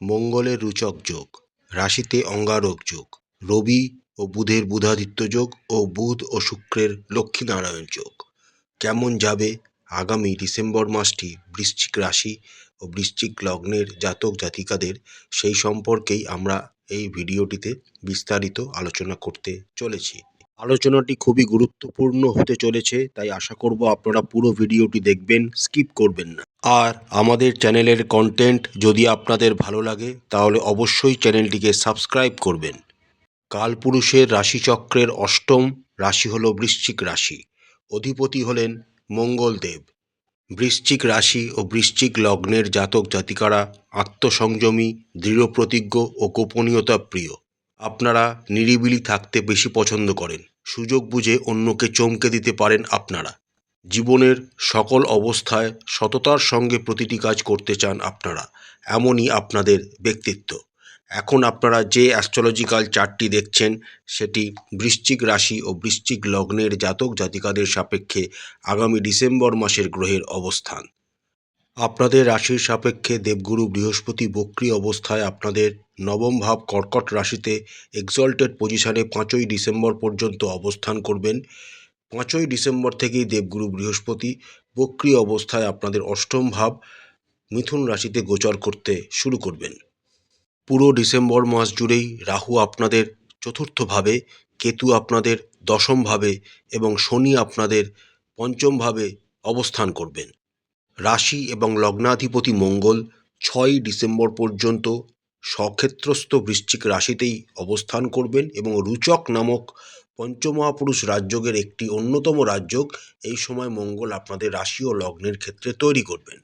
মঙ্গলের রুচক যোগ, রাশিতে অঙ্গারক যোগ, রবি ও বুধের বুধাদিত্য যোগ ও বুধ ও শুক্রের লক্ষ্মীনারায়ণ যোগ। কেমন যাবে? আগামী ডিসেম্বর মাসটি বৃশ্চিক রাশি ও বৃশ্চিক লগ্নের জাতক জাতিকাদের সেই সম্পর্কেই আমরা এই ভিডিওটিতে বিস্তারিত আলোচনা করতে চলেছি। আলোচনাটি খুবই গুরুত্বপূর্ণ হতে চলেছে, তাই আশা করব আপনারা পুরো ভিডিওটি দেখবেন, স্কিপ করবেন না। আর আমাদের চ্যানেলের কন্টেন্ট যদি আপনাদের ভালো লাগে, তাহলে অবশ্যই চ্যানেলটিকে সাবস্ক্রাইব করবেন। কালপুরুষের রাশিচক্রের অষ্টম রাশি হল বৃশ্চিক রাশি। অধিপতি হলেন মঙ্গলদেব। বৃশ্চিক রাশি ও বৃশ্চিক লগ্নের জাতক জাতিকারা আত্মসংযমী, দৃঢ়প্রতিজ্ঞ ও গোপনীয়তা প্রিয় আপনারা নিরিবিলি থাকতে বেশি পছন্দ করেন। সুযোগ বুঝে অন্যকে চমকে দিতে পারেন আপনারা। জীবনের সকল অবস্থায় সততার সঙ্গে প্রতিটি কাজ করতে চান আপনারা। এমনই আপনাদের ব্যক্তিত্ব। এখন আপনারা যে অ্যাস্ট্রোলজিক্যাল চার্টটি দেখছেন, সেটি বৃশ্চিক রাশি ও বৃশ্চিক লগ্নের জাতক জাতিকাদের সাপেক্ষে আগামী ডিসেম্বর মাসের গ্রহের অবস্থান। আপনাদের রাশির সাপেক্ষে দেবগুরু বৃহস্পতি বক্রী অবস্থায় আপনাদের নবম ভাব কর্কট রাশিতে এক্সল্টেড পজিশনে পাঁচই ডিসেম্বর পর্যন্ত অবস্থান করবেন। পাঁচই ডিসেম্বর থেকেই দেবগুরু বৃহস্পতি বক্রী অবস্থায় আপনাদের অষ্টম ভাব মিথুন রাশিতে গোচর করতে শুরু করবেন। পুরো ডিসেম্বর মাস জুড়েই রাহু আপনাদের চতুর্থভাবে কেতু আপনাদের দশমভাবে এবং শনি আপনাদের পঞ্চমভাবে অবস্থান করবেন। রাশি এবং লগ্নাধিপতি মঙ্গল ছয়ই ডিসেম্বর পর্যন্ত সক্ষেত্রস্থ বৃশ্চিক রাশিতেই অবস্থান করবেন এবং রুচক নামক পঞ্চমহাপুরুষ রাজযোগের একটি অন্যতম রাজযোগ এই সময় মঙ্গল আপনাদের রাশি ও লগ্নের ক্ষেত্রে তৈরি করবেন।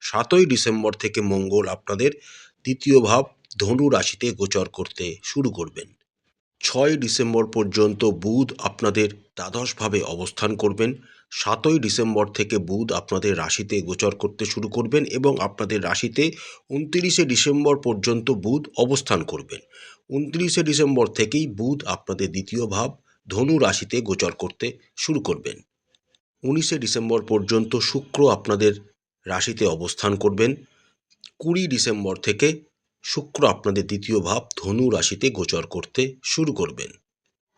সাতই ডিসেম্বর থেকে মঙ্গল আপনাদের দ্বিতীয় ভাব ধনু রাশিতে গোচর করতে শুরু করবেন। ছয় ডিসেম্বর পর্যন্ত বুধ আপনাদের দ্বাদশভাবে অবস্থান করবেন। সাতই ডিসেম্বর থেকে বুধ আপনাদের রাশিতে গোচর করতে শুরু করবেন এবং আপনাদের রাশিতে উনতিরিশে ডিসেম্বর পর্যন্ত বুধ অবস্থান করবেন। উনত্রিশে ডিসেম্বর থেকেই বুধ আপনাদের দ্বিতীয় ভাব ধনু রাশিতে গোচর করতে শুরু করবেন। উনিশে ডিসেম্বর পর্যন্ত শুক্র আপনাদের রাশিতে অবস্থান করবেন। কুড়ি ডিসেম্বর থেকে শুক্র আপনাদের দ্বিতীয় ভাব ধনু রাশিতে গোচর করতে শুরু করবেন।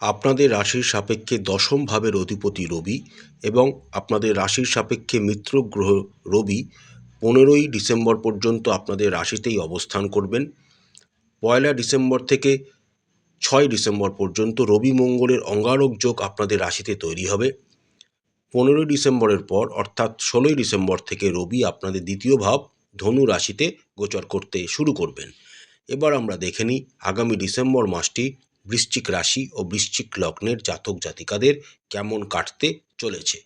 আপনাদের রাশির সাপেক্ষে দশম ভাবের অধিপতি রবি এবং আপনাদের রাশির সাপেক্ষে মিত্র গ্রহ রবি পনেরোই ডিসেম্বর পর্যন্ত আপনাদের রাশিতেই অবস্থান করবেন। পয়লা ডিসেম্বর থেকে ছয় ডিসেম্বর পর্যন্ত রবি মঙ্গলের অঙ্গারক যোগ আপনাদের রাশিতে তৈরি হবে। পনেরোই ডিসেম্বরের পর অর্থাৎ ষোলোই ডিসেম্বর থেকে রবি আপনাদের দ্বিতীয় ভাব ধনু রাশিতে গোচর করতে শুরু করবেন। এবার আমরা দেখে নিই আগামী ডিসেম্বর মাসটি বৃশ্চিক রাশি ও বৃশ্চিক লগ্নের জাতক জাতিকাদের কেমন কাটতে চলেছে?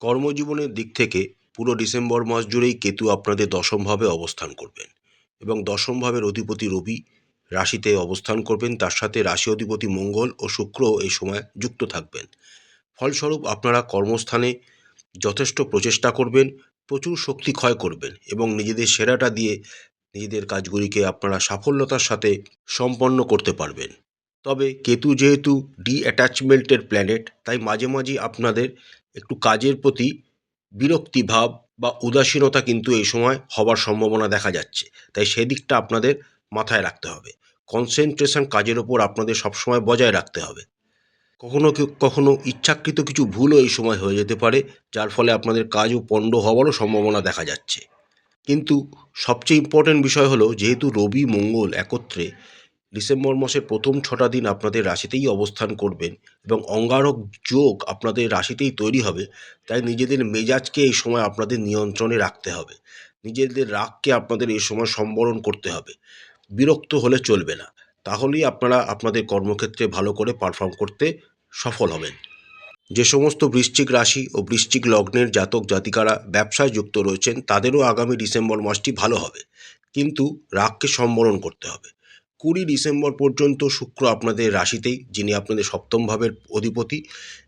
কর্মজীবনের দিক থেকে পুরো ডিসেম্বর মাস জুড়েই কেতু আপনাদের দশমভাবে অবস্থান করবেন এবং দশম ভাবের অধিপতি রবি রাশিতে অবস্থান করবেন। তার সাথে রাশি অধিপতি মঙ্গল ও শুক্র এই সময় যুক্ত থাকবেন। ফলস্বরূপ আপনারা কর্মস্থানে যথেষ্ট প্রচেষ্টা করবেন, প্রচুর শক্তি ক্ষয় করবেন এবং নিজেদের সেরাটা দিয়ে নিজেদের কাজগুলিকে আপনারা সাফল্যতার সাথে সম্পন্ন করতে পারবেন। তবে কেতু যেহেতু ডি অ্যাটাচমেন্টের প্ল্যানেট তাই মাঝে মাঝে আপনাদের একটু কাজের প্রতি বিরক্তিভাব বা উদাসীনতা কিন্তু এই সময় হবার সম্ভাবনা দেখা যাচ্ছে। তাই সেদিকটা আপনাদের মাথায় রাখতে হবে। কনসেন্ট্রেশন কাজের ওপর আপনাদের সবসময় বজায় রাখতে হবে। কখনো কখনো ইচ্ছাকৃত কিছু ভুলও এই সময় হয়ে যেতে পারে, যার ফলে আপনাদের কাজও পণ্ড হওয়ারও সম্ভাবনা দেখা যাচ্ছে। কিন্তু সবচেয়ে ইম্পর্ট্যান্ট বিষয় হলো, যেহেতু রবি, মঙ্গল একত্রে ডিসেম্বর মাসের প্রথম ছটা দিন আপনাদের রাশিতেই অবস্থান করবেন এবং অঙ্গারক যোগ আপনাদের রাশিতেই তৈরি হবে। তাই নিজেদের মেজাজকে এই সময় আপনাদের নিয়ন্ত্রণে রাখতে হবে। নিজেদের রাগকে আপনাদের এই সময় সম্বরণ করতে হবে। বিরক্ত হলে চলবে না। তাহলেই আপনারা আপনাদের কর্মক্ষেত্রে ভালো করে পারফর্ম করতে সফল হবেন। যে সমস্ত বৃশ্চিক রাশি ও বৃশ্চিক লগ্নের জাতক জাতিকারা ব্যবসায় যুক্ত রয়েছেন, তাদেরও আগামী ডিসেম্বর মাসটি ভালো হবে। কিন্তু রাগকে সম্বরণ করতে হবে। কুড়ি ডিসেম্বর পর্যন্ত শুক্র আপনাদের রাশিতেই, যিনি আপনাদের সপ্তম ভাবের অধিপতি,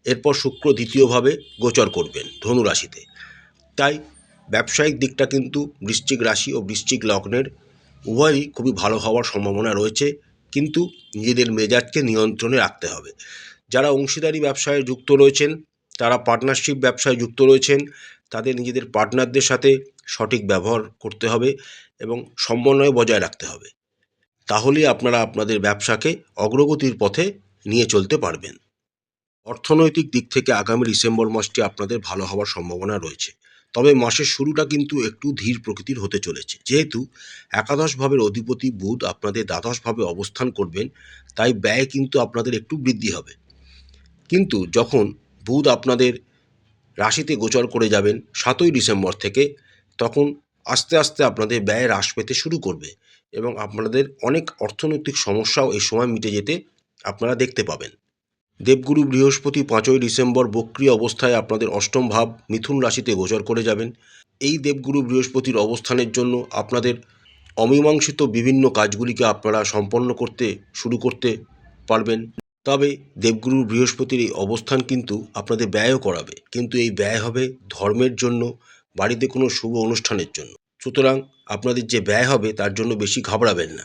এরপর শুক্র দ্বিতীয়ভাবে গোচর করবেন ধনু রাশিতে। তাই ব্যবসায়িক দিকটা কিন্তু বৃশ্চিক রাশি ও বৃশ্চিক লগ্নের উভয়ই খুবই ভালো হওয়ার সম্ভাবনা রয়েছে, কিন্তু নিজেদের মেজাজকে নিয়ন্ত্রণে রাখতে হবে। যারা অংশীদারি ব্যবসায় যুক্ত রয়েছেন, তারা পার্টনারশিপ ব্যবসায় যুক্ত রয়েছেন, তাদের নিজেদের পার্টনারদের সাথে সঠিক ব্যবহার করতে হবে এবং সমন্বয় বজায় রাখতে হবে। তাহলেই আপনারা আপনাদের ব্যবসাকে অগ্রগতির পথে নিয়ে চলতে পারবেন। অর্থনৈতিক দিক থেকে আগামী ডিসেম্বর মাসটি আপনাদের ভালো হওয়ার সম্ভাবনা রয়েছে। তবে মাসের শুরুটা কিন্তু একটু ধীর প্রকৃতির হতে চলেছে। যেহেতু একাদশ ভাবের অধিপতি বুধ আপনাদের দ্বাদশভাবে অবস্থান করবেন, তাই ব্যয় কিন্তু আপনাদের একটু বৃদ্ধি হবে। কিন্তু যখন বুধ আপনাদের রাশিতে গোচর করে যাবেন সাতই ডিসেম্বর থেকে, তখন আস্তে আস্তে আপনাদের ব্যয় হ্রাস পেতে শুরু করবে। এবং আপনাদের অনেক অর্থনৈতিক সমস্যাও এই সময় মিটে যেতে আপনারা দেখতে পাবেন। দেবগুরু বৃহস্পতি পাঁচই ডিসেম্বর বক্রিয় অবস্থায় আপনাদের অষ্টম ভাব মিথুন রাশিতে গোচর করে যাবেন। এই দেবগুরু বৃহস্পতির অবস্থানের জন্য আপনাদের অমীমাংসিত বিভিন্ন কাজগুলিকে আপনারা সম্পন্ন করতে শুরু করতে পারবেন। তবে দেবগুরু বৃহস্পতির এই অবস্থান কিন্তু আপনাদের ব্যয়ও করাবে। কিন্তু এই ব্যয় হবে ধর্মের জন্য, বাড়িতে কোনো শুভ অনুষ্ঠানের জন্য। সুতরাং আপনাদের যে ব্যয় হবে তার জন্য বেশি ঘাবড়াবেন না।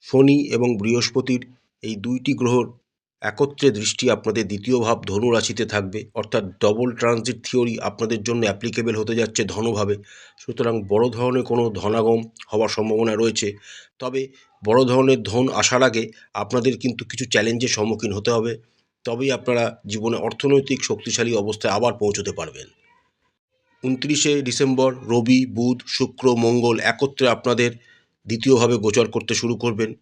শনি এবং বৃহস্পতির এই দুইটি গ্রহর একত্রে দৃষ্টি আপনাদের দ্বিতীয় ভাব ধনু রাশিতে থাকবে, অর্থাৎ ডবল ট্রানজিট থিওরি আপনাদের জন্য অ্যাপ্লিকেবল হতে যাচ্ছে ধনভাবে। সুতরাং বড় ধরনের কোনো ধনাগম হওয়ার সম্ভাবনা রয়েছে। তবে বড় ধরনের ধন আসার আগে আপনাদের কিন্তু কিছু চ্যালেঞ্জের সম্মুখীন হতে হবে। তবেই আপনারা জীবনে অর্থনৈতিক শক্তিশালী অবস্থায় আবার পৌঁছতে পারবেন। উনত্রিশে ডিসেম্বর, রবি, বুধ, শুক্র, মঙ্গল একত্রে আপনাদের দ্বিতীয়ভাবে গোচর করতে শুরু করবেন।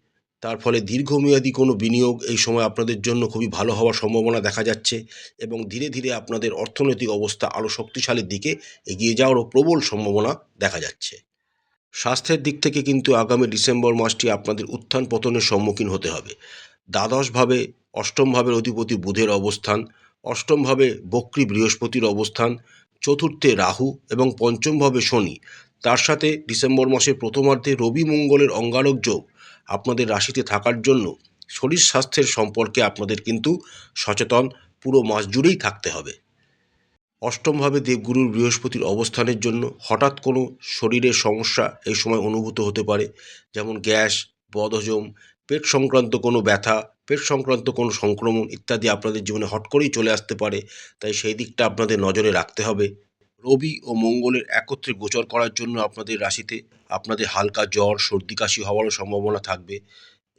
তার ফলে দীর্ঘমেয়াদী কোনো বিনিয়োগ এই সময় আপনাদের জন্য খুবই ভালো হওয়ার সম্ভাবনা দেখা যাচ্ছে এবং ধীরে ধীরে আপনাদের অর্থনৈতিক অবস্থা আরও শক্তিশালীর দিকে এগিয়ে যাওয়ারও প্রবল সম্ভাবনা দেখা যাচ্ছে। স্বাস্থ্যের দিক থেকে কিন্তু আগামী ডিসেম্বর মাসটি আপনাদের উত্থান পতনের সম্মুখীন হতে হবে। দ্বাদশভাবে অষ্টম ভাবের অধিপতি বুধের অবস্থান, অষ্টমভাবে বক্রী বৃহস্পতির অবস্থান চতুর্থে রাহু এবং পঞ্চমভাবে শনি। তার সাথে ডিসেম্বর মাসের প্রথমার্ধে রবি মঙ্গলের অঙ্গারক যোগ আপনাদের রাশিতে থাকার জন্য শরীর স্বাস্থ্যের সম্পর্কে আপনাদের কিন্তু সচেতন পুরো মাস জুড়েই থাকতে হবে। অষ্টমভাবে দেবগুরুর বৃহস্পতির অবস্থানের জন্য হঠাৎ কোনো শরীরের সমস্যা এই সময় অনুভূত হতে পারে, যেমন গ্যাস, বদহজম পেট সংক্রান্ত কোনো ব্যথা, পেট সংক্রান্ত কোনো সংক্রমণ ইত্যাদি আপনাদের জীবনে হট করেই চলে আসতে পারে। তাই সেই দিকটা আপনাদের নজরে রাখতে হবে। রবি ও মঙ্গলের একত্রে গোচর করার জন্য আপনাদের রাশিতে আপনাদের হালকা জ্বর, সর্দি কাশি হওয়ারও সম্ভাবনা থাকবে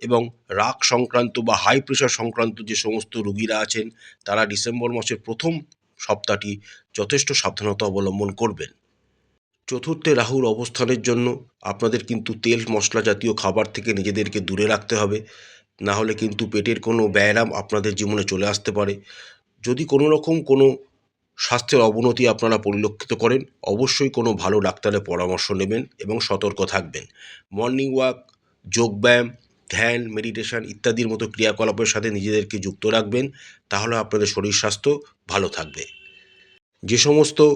এবং রাগ সংক্রান্ত বা হাই প্রেশার সংক্রান্ত যে সমস্ত রুগীরা আছেন, তারা ডিসেম্বর মাসের প্রথম সপ্তাহটি যথেষ্ট সাবধানতা অবলম্বন করবেন। চতুর্থে রাহুর অবস্থানের জন্য আপনাদের কিন্তু তেল মশলা জাতীয় খাবার থেকে নিজেদেরকে দূরে রাখতে হবে। না হলে কিন্তু পেটের কোনো ব্যায়াম আপনাদের জীবনে চলে আসতে পারে। যদি কোনো রকম কোনো স্বাস্থ্যের অবনতি আপনারা পরিলক্ষিত করেন, অবশ্যই কোনো ভালো ডাক্তারের পরামর্শ নেবেন এবং সতর্ক থাকবেন। মর্নিং ওয়াক, যোগব্যায়াম, ধ্যান, মেডিটেশন ইত্যাদির মতো ক্রিয়াকলাপের সাথে নিজেদেরকে যুক্ত রাখবেন, তাহলে আপনাদের শরীর স্বাস্থ্য ভালো থাকবে। যে সমস্ত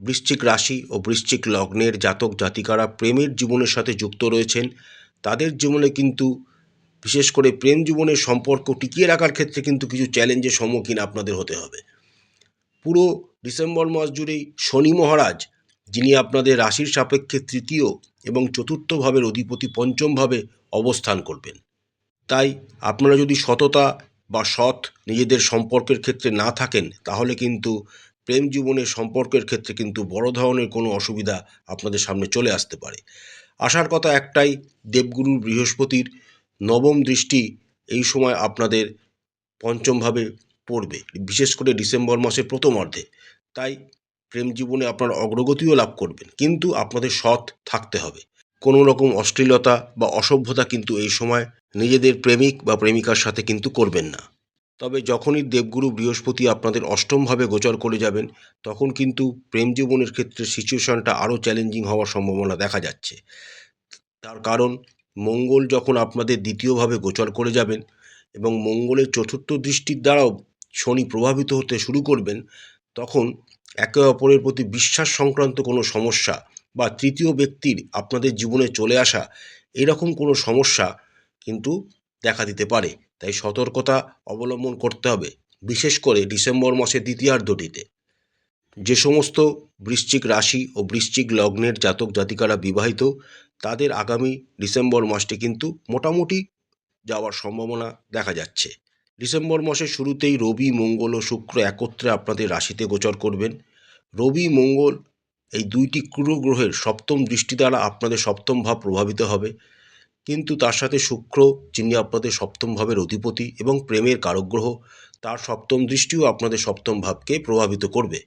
বৃশ্চিক রাশি ও বৃশ্চিক লগ্নের জাতক জাতিকারা প্রেমের জীবনের সাথে যুক্ত রয়েছেন। তাদের জীবনে কিন্তু, বিশেষ করে প্রেম জীবনের সম্পর্ক টিকিয়ে রাখার ক্ষেত্রে কিন্তু কিছু চ্যালেঞ্জের সম্মুখীন আপনাদের হতে হবে। পুরো ডিসেম্বর মাস জুড়েই শনি মহারাজ, যিনি আপনাদের রাশির সাপেক্ষে তৃতীয় এবং চতুর্থ ভাবের অধিপতি পঞ্চমভাবে অবস্থান করবেন। তাই আপনারা যদি সততা বা সৎ নিজেদের সম্পর্কের ক্ষেত্রে না থাকেন, তাহলে কিন্তু প্রেম জীবনের সম্পর্কের ক্ষেত্রে কিন্তু বড় ধরনের কোনো অসুবিধা আপনাদের সামনে চলে আসতে পারে। আসার কথা একটাই দেবগুরু বৃহস্পতির নবম দৃষ্টি এই সময় আপনাদের পঞ্চমভাবে পড়বে, বিশেষ করে ডিসেম্বর মাসের প্রথমার্ধে। তাই প্রেম জীবনে আপনার অগ্রগতিও লাভ করবেন, কিন্তু আপনাদের সৎ থাকতে হবে। কোনো রকম অশ্লীলতা বা অসভ্যতা কিন্তু এই সময় নিজেদের প্রেমিক বা প্রেমিকার সাথে কিন্তু করবেন না। তবে যখনই দেবগুরু বৃহস্পতি আপনাদের অষ্টমভাবে গোচর করে যাবেন, তখন কিন্তু প্রেম জীবনের ক্ষেত্রে সিচুয়েশনটা আরও চ্যালেঞ্জিং হওয়ার সম্ভাবনা দেখা যাচ্ছে। তার কারণ, মঙ্গল যখন আপনাদের দ্বিতীয়ভাবে গোচর করে যাবেন এবং মঙ্গলের চতুর্থ দৃষ্টির দ্বারাও শনি প্রভাবিত হতে শুরু করবেন, তখন একে অপরের প্রতি বিশ্বাস সংক্রান্ত কোনো সমস্যা বা তৃতীয় ব্যক্তির আপনাদের জীবনে চলে আসা এরকম কোনো সমস্যা কিন্তু দেখা দিতে পারে। তাই সতর্কতা অবলম্বন করতে হবে, বিশেষ করে ডিসেম্বর মাসের দ্বিতীয়ার্ধটিতে যে সমস্ত বৃশ্চিক রাশি ও বৃশ্চিক লগ্নের জাতক জাতিকারা বিবাহিত, তাদের আগামী ডিসেম্বর মাসটি কিন্তু মোটামুটি যাওয়ার সম্ভাবনা দেখা যাচ্ছে। ডিসেম্বর মাসের শুরুতেই রবি, মঙ্গল ও শুক্র একত্রে আপনাদের রাশিতে গোচর করবেন। রবি, মঙ্গল এই দুইটি ক্রুর গ্রহের সপ্তম দৃষ্টি দ্বারা আপনাদের সপ্তম ভাব প্রভাবিত হবে। কিন্তু তার সাথে শুক্র, যিনি আপনাদের সপ্তম ভাবের অধিপতি এবং প্রেমের কারক গ্রহ তার সপ্তম দৃষ্টিও আপনাদের সপ্তম ভাবকে প্রভাবিত করবে।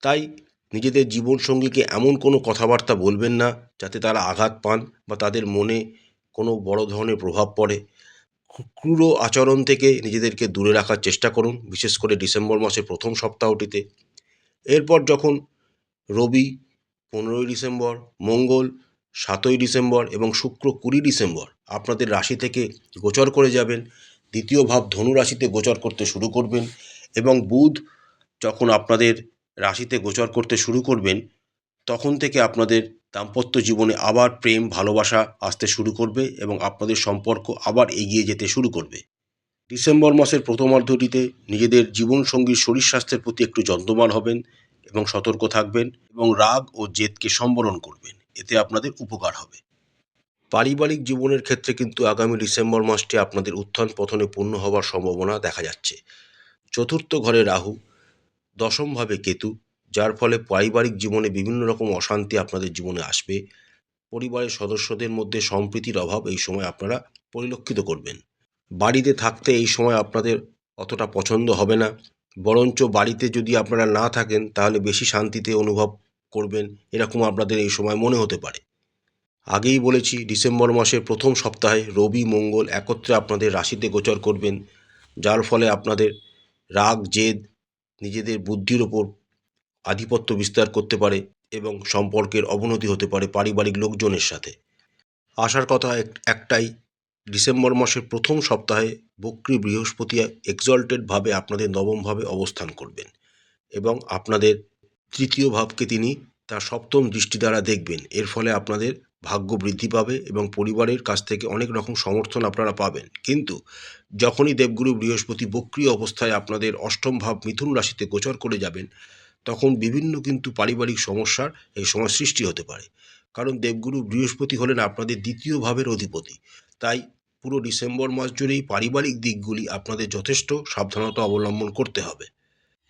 তাই নিজেদের জীবনসঙ্গীকে এমন কোনো কথাবার্তা বলবেন না, যাতে তারা আঘাত পান বা তাদের মনে কোনো বড় ধরনের প্রভাব পড়ে। ক্রূর আচরণ থেকে নিজেদেরকে দূরে রাখার চেষ্টা করুন, বিশেষ করে ডিসেম্বর মাসের প্রথম সপ্তাহটিতে। এরপর যখন রবি, পনেরোই ডিসেম্বর, মঙ্গল সাতই ডিসেম্বর এবং শুক্র কুড়ি ডিসেম্বর আপনাদের রাশি থেকে গোচর করে যাবেন। দ্বিতীয় ভাব ধনু রাশিতে গোচর করতে শুরু করবেন এবং বুধ যখন আপনাদের রাশিতে গোচর করতে শুরু করবেন, তখন থেকে আপনাদের দাম্পত্য জীবনে আবার প্রেম, ভালোবাসা আসতে শুরু করবে এবং আপনাদের সম্পর্ক আবার এগিয়ে যেতে শুরু করবে। ডিসেম্বর মাসের প্রথমার্ধটিতে নিজেদের জীবনসঙ্গীর শরীর স্বাস্থ্যের প্রতি একটু যত্নবান হবেন এবং সতর্ক থাকবেন এবং রাগ ও জেদকে সম্বরণ করবেন। এতে আপনাদের উপকার হবে। পারিবারিক জীবনের ক্ষেত্রে কিন্তু আগামী ডিসেম্বর মাসটি আপনাদের উত্থান পথনে পূর্ণ হওয়ার সম্ভাবনা দেখা যাচ্ছে। চতুর্থ ঘরে রাহু দশমভাবে কেতু, যার ফলে পারিবারিক জীবনে বিভিন্ন রকম অশান্তি আপনাদের জীবনে আসবে। পরিবারের সদস্যদের মধ্যে সম্প্রীতির অভাব এই সময় আপনারা পরিলক্ষিত করবেন। বাড়িতে থাকতে এই সময় আপনাদের অতটা পছন্দ হবে না। বরঞ্চ বাড়িতে যদি আপনারা না থাকেন, তাহলে বেশি শান্তিতে অনুভব করবেন, এরকম আপনাদের এই সময় মনে হতে পারে। আগেই বলেছি, ডিসেম্বর মাসের প্রথম সপ্তাহে রবি, মঙ্গল একত্রে আপনাদের রাশিতে গোচর করবেন, যার ফলে আপনাদের রাগ, জেদ, নিজেদের বুদ্ধির ওপর আধিপত্য বিস্তার করতে পারে এবং সম্পর্কের অবনতি হতে পারে পারিবারিক লোকজনের সাথে। আসার কথা এক- একটাই, ডিসেম্বর মাসের প্রথম সপ্তাহে বক্রী বৃহস্পতি এক্সল্টেডভাবে আপনাদের নবমভাবে অবস্থান করবেন এবং আপনাদের তৃতীয় ভাবকে তিনি তার সপ্তম দৃষ্টি দ্বারা দেখবেন। এর ফলে আপনাদের ভাগ্য বৃদ্ধি পাবে এবং পরিবারের কাছ থেকে অনেক রকম সমর্থন আপনারা পাবেন। কিন্তু যখনই দেবগুরু বৃহস্পতি বক্রিয় অবস্থায় আপনাদের অষ্টম ভাব মিথুন রাশিতে গোচর করে যাবেন, তখন বিভিন্ন কিন্তু পারিবারিক সমস্যার এই সময় সৃষ্টি হতে পারে। কারণ দেবগুরু বৃহস্পতি হলেন আপনাদের দ্বিতীয় ভাবের অধিপতি। তাই পুরো ডিসেম্বর মাস জুড়েই পারিবারিক দিকগুলি আপনাদের যথেষ্ট সাবধানতা অবলম্বন করতে হবে।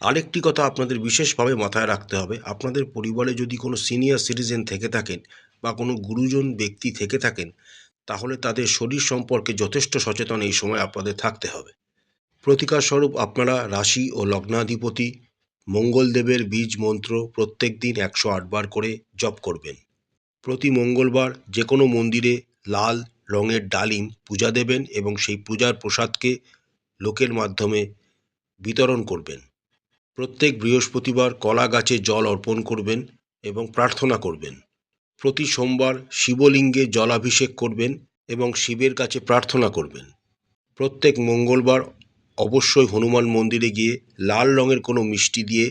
আরেকটি কথা আপনাদের বিশেষভাবে মাথায় রাখতে হবে। আপনাদের পরিবারে যদি কোনো সিনিয়র সিটিজেন থেকে থাকেন বা কোনো গুরুজন ব্যক্তি থেকে থাকেন, তাহলে তাদের শরীর সম্পর্কে যথেষ্ট সচেতন এই সময় আপনাদের থাকতে হবে। প্রতিকার স্বরূপ আপনারা রাশি ও লগ্নাধিপতি মঙ্গলদেবের বীজ মন্ত্র প্রত্যেক দিন একশো আটবার করে জপ করবেন। প্রতি মঙ্গলবার যে কোনো মন্দিরে লাল রঙের ডালিম পূজা দেবেন এবং সেই পূজার প্রসাদকে লোকের মাধ্যমে বিতরণ করবেন। প্রত্যেক বৃহস্পতিবার কলা গাছে জল অর্পণ করবেন এবং প্রার্থনা করবেন। প্রতি সোমবার শিবলিঙ্গে জলাভিষেক করবেন এবং শিবের কাছে প্রার্থনা করবেন। প্রত্যেক মঙ্গলবার অবশ্যই হনুমান মন্দিরে গিয়ে লাল রঙের কোনো মিষ্টি দিয়ে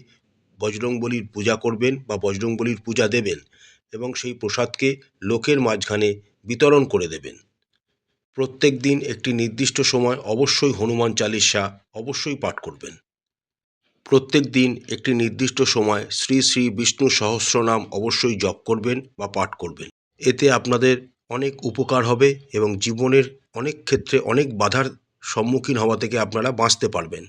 বজরংবলির পূজা করবেন বা বজরংবলির পূজা দেবেন এবং সেই প্রসাদকে লোকের মাঝখানে বিতরণ করে দেবেন। প্রত্যেক দিন একটি নির্দিষ্ট সময় অবশ্যই হনুমান চালিসা অবশ্যই পাঠ করবেন। প্রত্যেক দিন একটি নির্দিষ্ট সময় শ্রী শ্রী বিষ্ণু সহস্রনাম অবশ্যই জপ করবেন বা পাঠ করবেন। এতে আপনাদের অনেক উপকার হবে এবং জীবনের অনেক ক্ষেত্রে অনেক বাধার সম্মুখীন হওয়া থেকে আপনারা বাঁচতে পারবেন।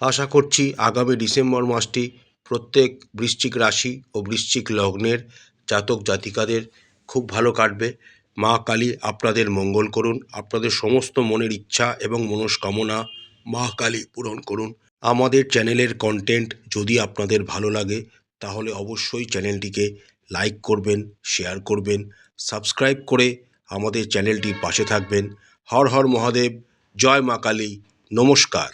আশা করছি আগামী ডিসেম্বর মাসটি প্রত্যেক বৃশ্চিক রাশি ও বৃশ্চিক লগ্নের জাতক জাতিকাদের খুব ভালো কাটবে। মা কালী আপনাদের মঙ্গল করুন, আপনাদের সমস্ত মনের ইচ্ছা এবং মনস্কামনা মা কালী পূরণ করুন। আমাদের চ্যানেলের কন্টেন্ট যদি আপনাদের ভালো লাগে, তাহলে অবশ্যই চ্যানেলটিকে লাইক করবেন শেয়ার করবেন সাবস্ক্রাইব করে আমাদের চ্যানেলটির পাশে থাকবেন। হর হর মহাদেব, জয় মা কালী, নমস্কার।